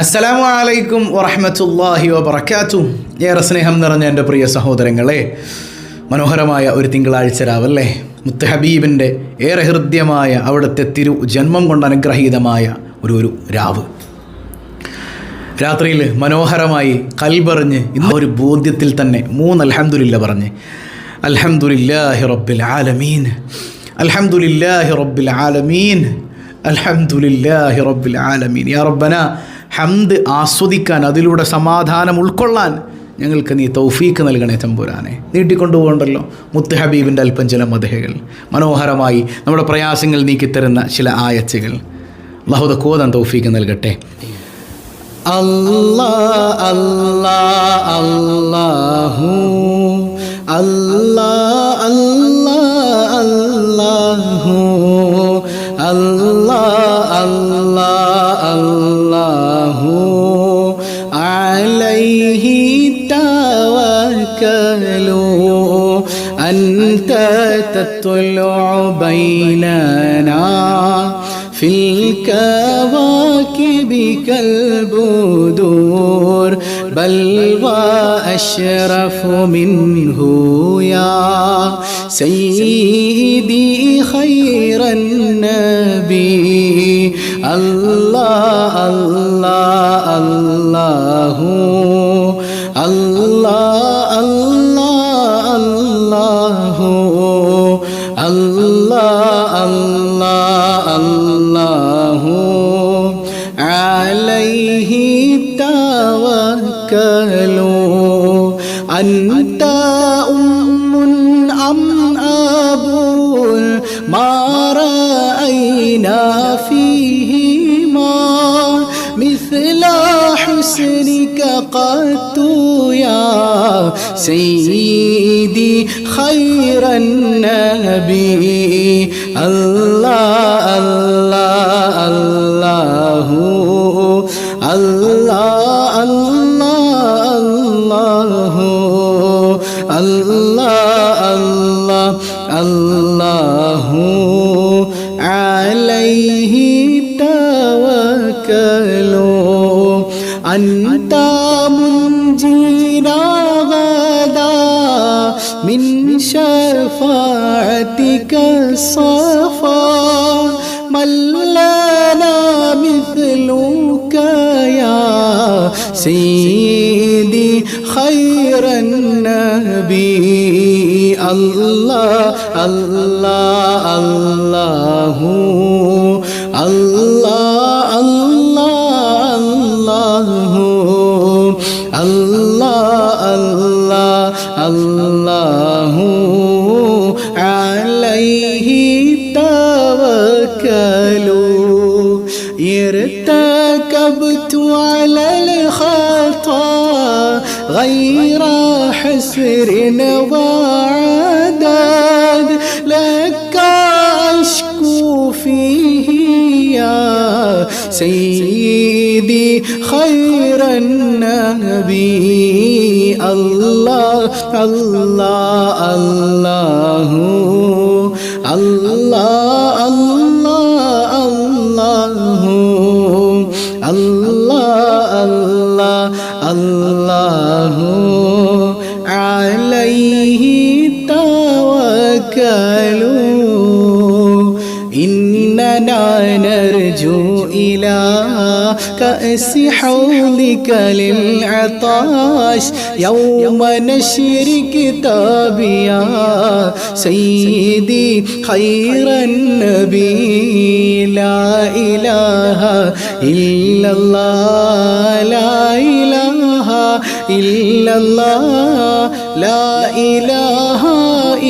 അസ്സലാമു അലൈക്കും വറഹമത്തല്ലാഹി വബർക്കാത്തു ഏറെ സ്നേഹം നിറഞ്ഞ എന്റെ പ്രിയ സഹോദരങ്ങളെ മനോഹരമായ ഒരു തിങ്കളാഴ്ച രാവല്ലേ? മുത്തഹബീബിന്റെ ഏറെ ഹൃദ്യമായ അവിടുത്തെ തിരു ജന്മം കൊണ്ട് അനുഗ്രഹീതമായ ഒരു ഒരു രാവ്. രാത്രിയിൽ മനോഹരമായി കൽപറിഞ്ഞ് ഇന്ന് ഒരു ബോധ്യത്തിൽ തന്നെ മൂന്ന് അലഹമുല്ല പറഞ്ഞ് അൽഹംദുലില്ലാഹി റബ്ബിൽ ആലമീൻ അൽഹംദുലില്ലാഹി റബ്ബിൽ ആലമീൻ അൽഹംദുലില്ലാഹി റബ്ബിൽ ആലമീൻ. യാ റബ്ബന ഹംദ് ആസ്വദിക്കാൻ അതിലൂടെ സമാധാനം ഉൾക്കൊള്ളാൻ ഞങ്ങൾക്ക് നീ തൗഫീക്ക് നൽകണേ തമ്പുരാനെ. നീട്ടിക്കൊണ്ടുപോകണ്ടല്ലോ മുത്ത് ഹബീബിന്റെ അല്പം ചില മതഹകൾ മനോഹരമായി നമ്മുടെ പ്രയാസങ്ങൾ നീക്കിത്തരുന്ന ചില ആയച്ചകൾ അള്ളാഹുദ കോതൻ തൗഫീക്ക് നൽകട്ടെ. അല്ലാ അല്ലാ അല്ലാഹു അല്ലാ تطلع بيننا في الكواكب كالبدور. بل وأشرف منه يا سيدي خير النبي. الله الله الله الله. سيدي خير النبي الله الله الله الله الله الله الله الله عليه توكلوا شفاعتك الصفا من لنا مثلك يا سيدي خير النبي. الله الله الله الله الله الله الله الله আল্লাহ আল্লাহ আল্লাহ আল্লাহ আল্লাহ আল্লাহ আলাইহি তাওয়াক্কালু ইন্না নারজু كأس حولك للعطاش. يوم نشر كتابي يا سيدي خير النبي. لا إله إلا الله. لا إله إلا الله. لا إله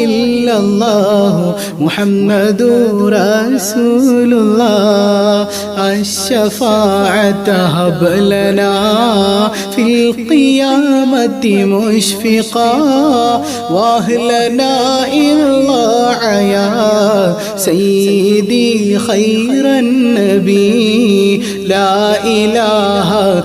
إلا الله محمد رسول الله الشفاعة هب لنا في القيامة مشفقا. واهلنا الله يا سيدي خير النبي. لا إله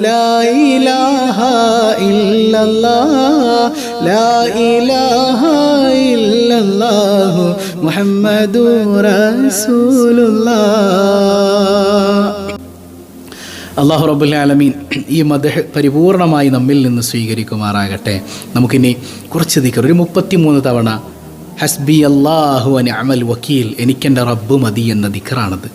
ലൈലാഹ ലൈലാഹ ഇല്ലല്ലാഹു. മുഹമ്മദു അള്ളാഹു റബുല്ല ആലമീൻ ഈ മദഹ് പരിപൂർണമായി നമ്മിൽ നിന്ന് സ്വീകരിക്കുമാറാകട്ടെ. നമുക്കിനി കുറച്ച് ദിക്കർ ഒരു മുപ്പത്തിമൂന്ന് തവണ ഹസ്ബി അള്ളാഹു അൻ അമൽ വക്കീൽ എനിക്കെന്റെ റബ്ബ് മതി എന്ന ദിക്കറാണത്.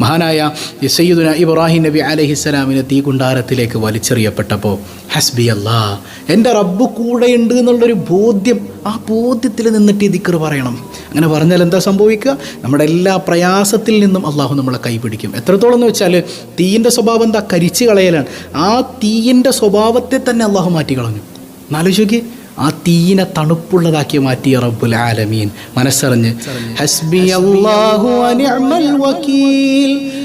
മഹാനായ സയ്യിദുന ഇബ്രാഹിം നബി അലഹിസ്സലാമിനെ തീകുണ്ടാരത്തിലേക്ക് വലിച്ചെറിയപ്പെട്ടപ്പോൾ ഹസ്ബി അല്ലാ എന്റെ റബ്ബ് കൂടെയുണ്ട് എന്നുള്ളൊരു ബോധ്യം ആ ബോധ്യത്തിൽ നിന്നിട്ട് ദിക്കർ പറയണം. അങ്ങനെ പറഞ്ഞാൽ എന്താ സംഭവിക്കുക? നമ്മുടെ എല്ലാ പ്രയാസത്തിൽ നിന്നും അള്ളാഹു നമ്മളെ കൈപിടിക്കും. എത്രത്തോളം എന്ന് വെച്ചാൽ തീയിന്റെ സ്വഭാവം എന്താ? കരിച്ചു കളയലാണ്. ആ തീയിന്റെ സ്വഭാവത്തെ തന്നെ അള്ളാഹു മാറ്റി കളഞ്ഞു എന്നാലോചിക്ക് ആ തീനെ തണുപ്പുള്ളതാക്കി മാറ്റിയ റബ്ബുൽ ആലമീൻ. മനസ്സറിഞ്ഞ്. ഹസ്ബി അള്ളാഹു വക്കീൽ.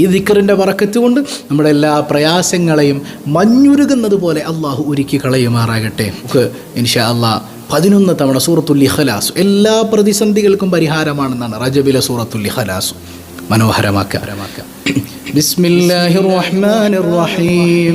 ഈ ദിക്കറിന്റെ വറക്കത്തുകൊണ്ട് നമ്മുടെ എല്ലാ പ്രയാസങ്ങളെയും മഞ്ഞുരുകുന്നത് പോലെ അള്ളാഹു ഒരുക്കി കളയുമാറാകട്ടെ. നമുക്ക് ഇൻഷാ അള്ളാഹ് പതിനൊന്ന് തവണ സൂറത്തുല്ലി ഹലാസു എല്ലാ പ്രതിസന്ധികൾക്കും പരിഹാരമാണെന്നാണ് റജബിലെ സൂറത്തുല്ലി ഹലാസു മനോഹരമാക്കുക. ബിസ്മില്ലാഹിർ റഹ്മാനിർ റഹീം.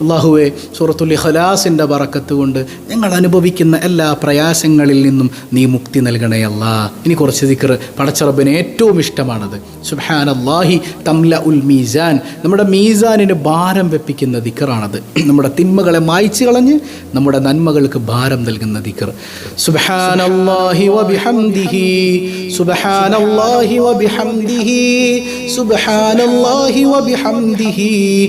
അള്ളാഹുവെ സൂറത്തുൽ ഖലാസിന്റെ ബറക്കത്ത് കൊണ്ട് ഞങ്ങൾ അനുഭവിക്കുന്ന എല്ലാ പ്രയാസങ്ങളിൽ നിന്നും നീ മുക്തി നൽകണേ അല്ലാ. ഇനി കുറച്ച് ദിക്കർ പടച്ചറബിന് ഏറ്റവും ഇഷ്ടമാണത്. സുബാൻ അള്ളാഹി തംല ഉൽ മീസാൻ. നമ്മുടെ മീസാനിന് ഭാരം വെപ്പിക്കുന്ന ദിക്കറാണത് നമ്മുടെ തിന്മകളെ മായ്ച്ചു കളഞ്ഞ് നമ്മുടെ നന്മകൾക്ക് ഭാരം നൽകുന്ന ദിക്കർ അള്ളാഹി വബിഹംദിഹി. വബിഹംദിഹി. വബിഹംദിഹി.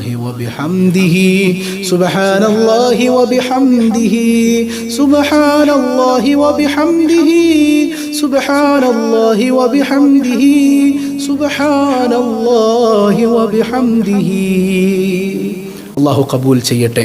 وبحمده سبحان الله وبحمده سبحان الله وبحمده سبحان الله وبحمده سبحان الله وبحمده അള്ളാഹു കബൂൽ ചെയ്യട്ടെ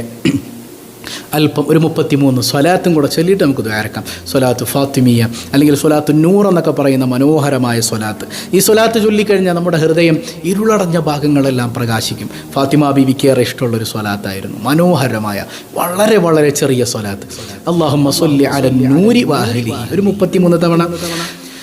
അല്പം ഒരു മുപ്പത്തിമൂന്ന് സ്വലാത്തും കൂടെ ചൊല്ലിയിട്ട് നമുക്ക് ദ്വാരക്കാം സ്വലാത്ത് ഫാത്തിമിയ അല്ലെങ്കിൽ സ്വലാത്ത് നൂർ എന്നൊക്കെ പറയുന്ന മനോഹരമായ സ്വലാത്ത്. ഈ സ്വലാത്ത് ചൊല്ലിക്കഴിഞ്ഞാൽ നമ്മുടെ ഹൃദയം ഇരുളടഞ്ഞ ഭാഗങ്ങളെല്ലാം പ്രകാശിക്കും. ഫാത്തിമ ബിവിക്ക് ഏറെ ഇഷ്ടമുള്ളൊരു സ്വലാത്തായിരുന്നു. മനോഹരമായ വളരെ വളരെ ചെറിയ സ്വലാത്ത്. അള്ളാഹുമ്മ സൊല്ലി അല നൂരി വാഹലി ഒരു മുപ്പത്തിമൂന്ന് തവണ.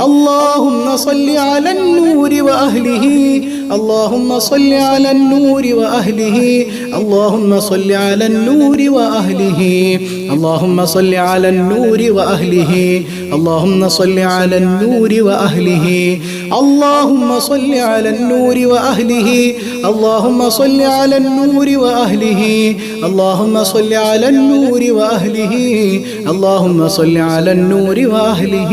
اللهم صل على النور وأهله. اللهم صل على النور وأهله. اللهم صل على النور وأهله. اللهم صل على النور وأهله. اللهم صل على النور وأهله. اللهم صل على النور وأهله. اللهم صل على النور وأهله. اللهم صل على النور وأهله. اللهم صل على النور وأهله.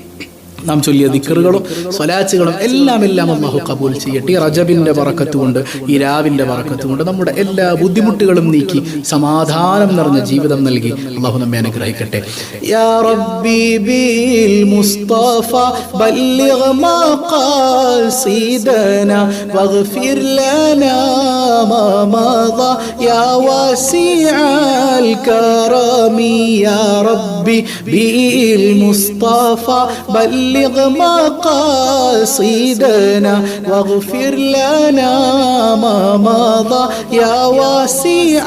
നാം ചൊല്ലിയ ദിക്കറുകളും സ്വലാച്ചുകളും എല്ലാം എല്ലാം അള്ളാഹു കബൂൽ ചെയ്യട്ടെ. ഈ റജബിന്റെ വറക്കത്തുകൊണ്ട് ഈ രാവിന്റെ വറക്കത്തുകൊണ്ട് നമ്മുടെ എല്ലാ ബുദ്ധിമുട്ടുകളും നീക്കി സമാധാനം നിറഞ്ഞ ജീവിതം നൽകി അള്ളാഹു നമ്മെ അനുഗ്രഹിക്കട്ടെ. മുസ്തഫ واغفر لنا ما يا واسع الكرم يا ربي بالمصطفى بلغ مقاصدنا واغفر لنا ما مضى. يا واسع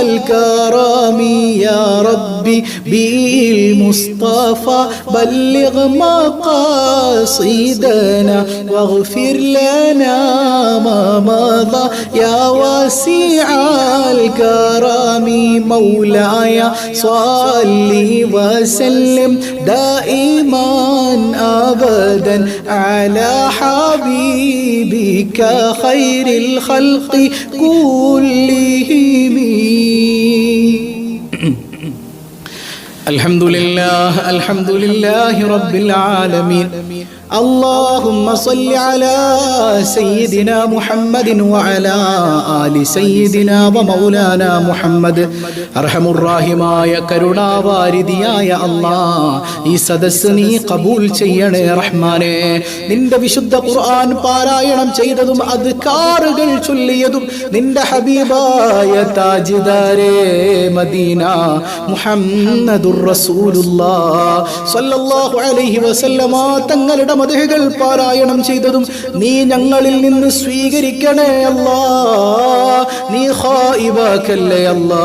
الكرم يا ربي بالمصطفى بلغ مقاصدنا واغفر لنا ما مضى. يا واسع الكرم مولاي صل وسلم. دائما ابدا على حبيبك خير الخلق كلهم. الحمد لله الحمد لله رب العالمين اللهم صل على سيدنا محمد وعلى آل سيدنا ومولانا محمد അർഹമുറാഹിമായ കരുണാവാരിതിയായ അല്ലാ ഈ സദസ് നീ കബൂൽ ചെയ്യണേ റഹ്മാനെ നിന്റെ വിശുദ്ധ ഖുർആൻ പാരായണം ചെയ്തതും അത് കാറുകൾ ചൊല്ലിയതും നിന്റെ ഹബീബായ താജിദാരേ മദീന മുഹമ്മദുർ തങ്ങളുടെ മതഹകൾ പാരായണം ചെയ്തതും നീ ഞങ്ങളിൽ നിന്ന് സ്വീകരിക്കണേ അല്ലാ. നീ ഹായിവാക്കല്ലേ അല്ലാ.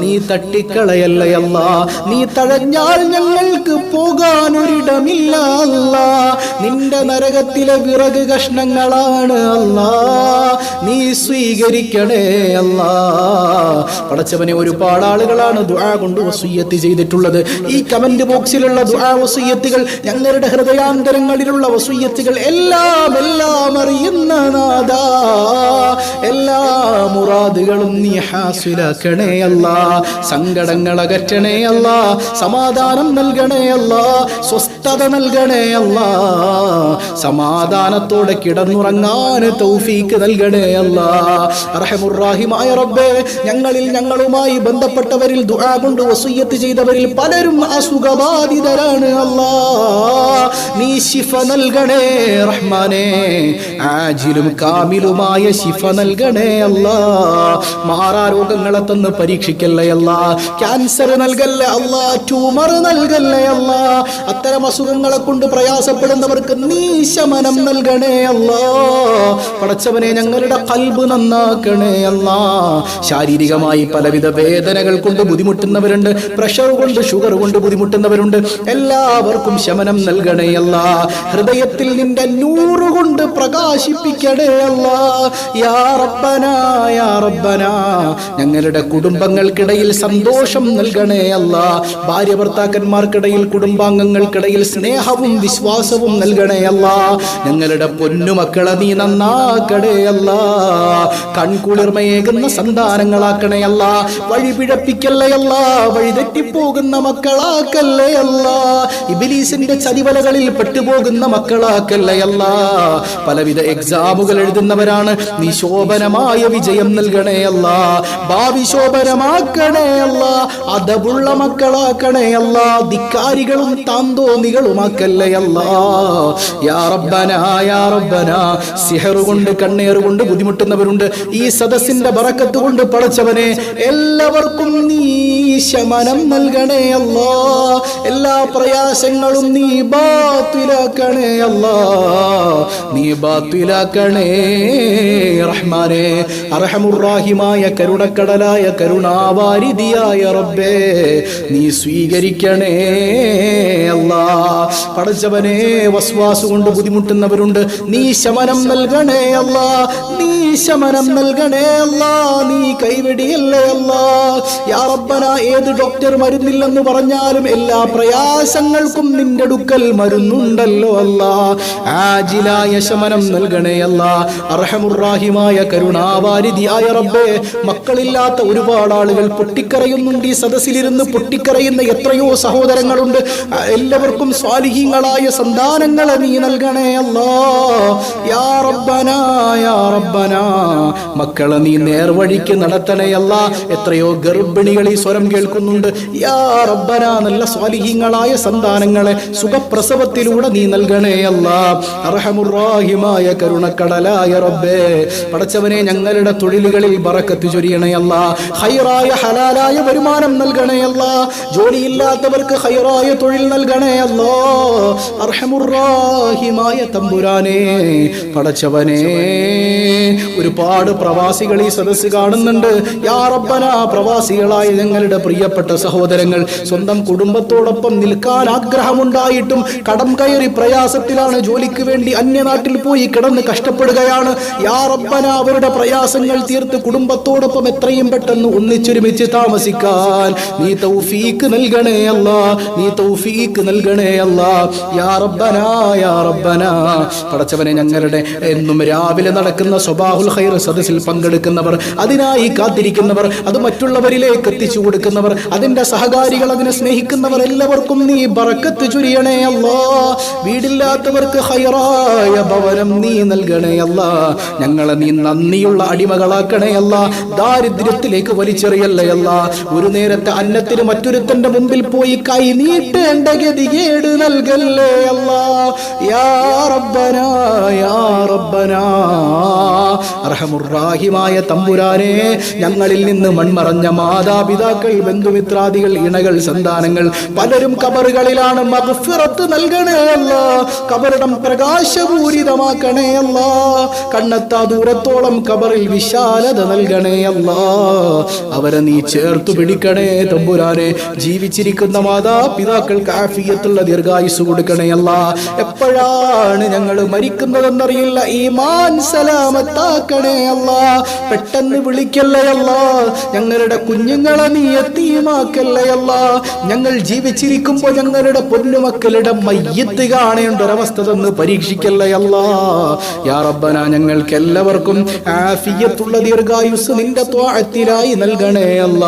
നീ തട്ടിക്കളയല്ലേ അല്ലാ. നീ തഴഞ്ഞാൽ ഞങ്ങൾക്ക് പോകാൻ ഒരിടമില്ല അല്ലാ. നിന്റെ നരകത്തിലെ വിറക് കഷ്ണങ്ങളാണ് അല്ല. നീ സ്വീകരിക്കണേ അല്ല. പടച്ചവനെ ഒരുപാട് ആളുകളാണ് ദുആ കൊണ്ട് വസൂയത്ത് ചെയ്തിട്ടുള്ളത്. ഈ കമന്റ് ബോക്സിലുള്ള ദുആ വസൂയത്തുകൾ ഞങ്ങളുടെ ഹൃദയാന്തരങ്ങളിലുള്ള വസൂയത്തുകൾ എല്ലാം എല്ലാം അറിയുന്ന നാദാ എല്ലാ മുറാദുകളും നീ ഹാസിലാക്കണേ അല്ല. സങ്കടങ്ങൾ അകറ്റണേ അല്ല. സമാധാനം നൽകണേ അല്ല സ്വസ്ഥത നൽകണേ അല്ല. സമാധാനത്തോടെ കിടന്നുറങ്ങാൻ തൗഫീക്ക് നൽകണേ അല്ല. റഹമുറാഹിമായ റബ്ബേ ഞങ്ങളിൽ ഞങ്ങളുമായി ബന്ധപ്പെട്ടവരിൽ ദുആ കൊണ്ട് വസൂയത്ത് ചെയ്തവരിൽ പലരും അസുഖബാധിതരാണ് അല്ലാ. നീ ശിഫ നൽകണേ റഹ്മാനേ ആജിലും കാമിലുമായ ശിഫ നൽകണേ അല്ലാ. മാറാരോഗങ്ങളെ തന്ന് പരീക്ഷിക്കല്ലേ അല്ലാ. ക്യാൻസർ നൽകല്ലേ അല്ലാ. ട്യൂമർ നൽകല്ലേ അല്ല. അത്തരം അസുഖങ്ങളെ കൊണ്ട് പ്രയാസപ്പെടുന്നവർക്ക് നീ ശമനം നൽകണേ അല്ല പടച്ചവനെ ഞങ്ങളുടെ കൽബ് നന്നാക്കണേ അല്ല ശാരീരികമായി പലവിധ വേദനകൾ കൊണ്ട് ബുദ്ധിമുട്ടുന്നവരുണ്ട് പ്രഷർ കൊണ്ട് ഷുഗർ കൊണ്ട് ബുദ്ധിമുട്ടുന്നവരുണ്ട്. എല്ലാവർക്കും ശമനം നൽകണേ അല്ല ഹൃദയത്തിൽ നിന്റെ നൂറ് കൊണ്ട് പ്രകാശിപ്പിക്കണേ അല്ല യാ റബ്ബന യാ ഞങ്ങളുടെ കുടുംബങ്ങൾക്കിടയിൽ സന്തോഷം നൽകണേ അല്ല ഭാര്യ ഭർത്താക്കന്മാർക്കിടയിൽ കുടുംബാംഗങ്ങൾക്കിടയിൽ സ്നേഹവും വിശ്വാസവും നൽകണേ ഞങ്ങളുടെ പൊന്നുമക്കളെ നീ നന്നാക്കണേ കൺകുളിർമയേകുന്ന സന്താനങ്ങളാക്കണേ അല്ല. വഴി പിഴപ്പിക്കല്ലേ അല്ല. വഴി മക്കളാക്കല്ലേ അല്ല. ഇബിലീസിന്റെ ചതിവലകളിൽ പെട്ടുപോകുന്ന മക്കളാക്കല്ലേ അല്ല. പലവിധ എക്സാമുകൾ എഴുതുന്നവരാണ്. നീ ശോഭനമായ വിജയം നൽകണേ അല്ല. ഭാവി ശോഭനമാക്കണേ അതവുള്ള മക്കളാക്കണേ അല്ല. ധിക്കാരികളും താന്തോന്നികളുമാക്കല്ലേ കൊണ്ട് കണ്ണേറ് കൊണ്ട് ബുദ്ധിമുട്ടുന്നവരുണ്ട്. ഈ സദസ്സിന്റെ ബറക്കത്ത് കൊണ്ട് പടച്ചവനെ എല്ലാവർക്കും നീ ശമനം നൽകണേ അല്ല. എല്ലാ പ്രയാസങ്ങളും നീ ബാത്തിലാക്കണേ അല്ല. നീ ബാത്തിലാക്കണേ റഹ്മാനെ. അർഹമുറാഹിമായ കരുണക്കടലായ കരുണാവാരിതിയായ റബ്ബേ നീ സ്വീകരിക്കണേ. അല്ലാ. പടച്ചവനെ വസ്വാസ് കൊണ്ട് ബുദ്ധിമുട്ടുന്നവരുണ്ട്. നീ ശമനം നൽകണേ അല്ലാ. നീ ശമനം നൽകണേ അല്ലാ. നീ കൈവെടിയല്ലേ അല്ലാ. യാ ഏത് ഡോക്ടർ മരുന്നില്ലെന്ന് പറഞ്ഞാലും എല്ലാ പ്രയാസങ്ങൾക്കും നിന്റെ അടുക്കൽ മരുന്നുണ്ടല്ലോ അല്ലാ. ആജിലായ ശമനം നൽകണേ അല്ല. അർഹമുറാഹിമായ കരുണാവാരിധിയായ റബ്ബേ മക്കളില്ലാത്ത ഒരുപാട് ആളുകൾ പൊട്ടിക്കറയുന്നുണ്ട് ഈ സദസ്സിലിരുന്ന് പൊട്ടിക്കറയുന്ന എത്രയോ സഹോദരങ്ങളുണ്ട്. എല്ലാവർക്കും സ്വാലിഹീങ്ങളായ സന്താനങ്ങളെ നീ നൽകണേ അല്ലോ. യാ റബ്ബന യാ റബ്ബന. മക്കളെ നീ നേർവഴിക്ക് നടത്തണേ അല്ല. എത്രയോ ഗർഭിണികൾ ഈ സ്വരം കേൾക്കുന്നുണ്ട്. യാ റബ്ബന നല്ല സ്വാലിഹീങ്ങളായ സന്താനങ്ങളെ സുഖപ്രസവത്തിലൂടെ നീ നൽകണേ അല്ല. അർഹമുറാഹിമായ കരുണക്കടലായ റബ്ബേ പടച്ചവനെ ഞങ്ങളുടെ തൊഴിലുകളിൽ ബറക്കത്ത് ചൊരിയണേ അല്ല. ഹൈറായ ഹലാലായ വരുമാനം നൽകണേ അല്ല. ജോലിയില്ലാത്തവർക്ക് ഹൈറായ തൊഴിൽ നൽകണേ അല്ലോ. അർഹമുറാഹിമായ തമ്പുരാനെ പടച്ചവനെ. ഒരുപാട് പ്രവാസികൾ ഈ സദസ്സ് കാണുന്നുണ്ട്. യാ റബ്ബന പ്രവാസികളായ ഞങ്ങളുടെ പ്രിയപ്പെട്ട സഹോദരങ്ങൾ സ്വന്തം കുടുംബത്തോടൊപ്പം നിൽക്കാൻ ആഗ്രഹമുണ്ടായിട്ടും കടം കയറി പ്രയാസത്തിലാണ് ജോലിക്ക് വേണ്ടി അന്യനാട്ടിൽ പോയി കിടന്ന് കഷ്ടപ്പെടുകയാണ്. യാ അവരുടെ പ്രയാസങ്ങൾ തീർത്ത് കുടുംബത്തോടൊപ്പം എത്രയും പെട്ടെന്ന് ഒന്നിച്ചൊരുമിച്ച് താമസിക്കാൻ നീ തൗഫീക്ക് നൽകണേ അല്ല. നീ തൗഫീക്ക് നൽകണേ അല്ല. യാ റബ്ബനാ യാ റബ്ബനാ. പടച്ചവനെ ഞങ്ങളുടെ എന്നും രാവിലെ നടക്കുന്ന സ്വബാഹുൽ ഖൈർ സദസ്സിൽ പങ്കെടുക്കുന്നവർ അതിനായി കാത്തിരിക്കുന്നവർ അത് മറ്റുള്ളവരിലേക്ക് എത്തിച്ചു കൊടുക്കുന്നവർ അതിന്റെ സഹകാരികൾ അതിനെ സ്നേഹിക്കുന്നവർ എല്ലാവർക്കും നീ ബറക്കത്ത് ചുരിയണേ അല്ലാ. വീടില്ലാത്തവർക്ക് ഹൈറായ ഭവനം നീ നൽകണേ അല്ല. ഞങ്ങളെ നീ നന്ദിയുള്ള അടിമകളാക്കണേ അല്ല. ദാരിദ്ര്യത്തിലേക്ക് വലിച്ചെറിയല്ലേ അല്ല. ഒരു നേരത്തെ അന്നത്തിന് മറ്റൊരുത്തന്റെ മുമ്പിൽ പോയി കൈ നീട്ടേണ്ട ഗതികേട് നൽകല്ലേ അല്ല? യാ റബ്ബനാ യാ റബ്ബന. തമ്പുരാനെ ഞങ്ങളിൽ നിന്ന് മൺമറഞ്ഞ മാതാപിതാക്കൾ ബന്ധുമിത്രാദികൾ ഇണകൾ സന്താനങ്ങൾ പലരും കബറുകളിലാണ് മഗ്ഫിറത്ത് നൽകണേ അല്ല. കബറിടം പ്രകാശപൂരിതമാക്കണേ കണ്ണെത്താ ദൂരത്തോളം കബറിൽ വിശാലത നൽകണേ അല്ല. അവരെ നീ ചേർത്തു പിടിക്കണേ തമ്പുരാനെ. ജീവിച്ചിരിക്കുന്ന മാതാപിതാക്കൾക്ക് ആഫിയത്തുള്ള ദീർഘായുസ് കൊടുക്കണേ അല്ല. എപ്പോഴാണ് ഞങ്ങൾ മരിക്കുന്നതെന്നറിയില്ല. ഈ മാൻ സലാമത്താക്കണേ അല്ല. പെട്ടെന്ന് വിളിക്കല്ലേ അല്ല. ഞങ്ങളുടെ കുഞ്ഞുങ്ങളെ നീ എത്തിയുമാക്കല്ലേ അല്ല. ഞങ്ങൾ ജീവിച്ചിരിക്കുമ്പോൾ ഞങ്ങളുടെ പൊന്നുമക്കളുടെ മയ്യത്ത് കാണേണ്ട ഒരവസ്ഥ തന്ന് പരീക്ഷിക്കല്ലേ അല്ല. യാ ഞങ്ങൾക്ക് എല്ലാവർക്കും ആഫിയത്തുള്ള ദീർഘായുസ് നിന്റെ ത്വാഴത്തിലായി നൽകണേ അല്ല.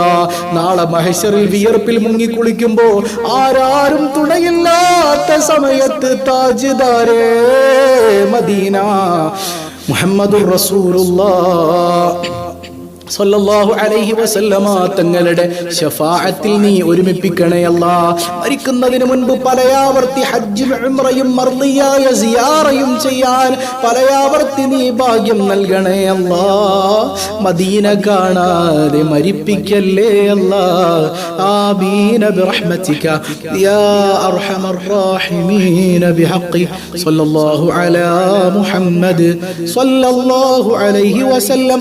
നാളെ മഹേശ്വറിൽ വിയർപ്പിൽ മുങ്ങിക്കുളിക്കുമ്പോ ആരാരും തുണയില്ലാത്ത സമയത്ത് താജ്ദാരേ മദീന മുഹമ്മദുർ റസൂലുള്ളാഹ് അലൈഹി വസല്ലമ തങ്ങളുടെ ഷഫാഅത്തിൽ നീ ഒരുമിപ്പിക്കണേ അല്ലാ. മരിക്കുന്നതിന് മുൻപ് പലയാവർത്തി ഹജ്ജും ഉംറയും മർദിയായ സിയാറയും ചെയ്യാൻ പലയാവർത്തി നീ ഭാഗ്യം നൽകണേ അല്ലാ. മദീന കാണാതെ മരിപ്പിക്കല്ലേ അല്ലാ. ആമീന ബിറഹ്മതിക യാ അർഹമർ റാഹിമീന ബിഹഖി. സല്ലല്ലാഹു അലാ മുഹമ്മദ്. സല്ലല്ലാഹു അലൈഹി വസല്ലം.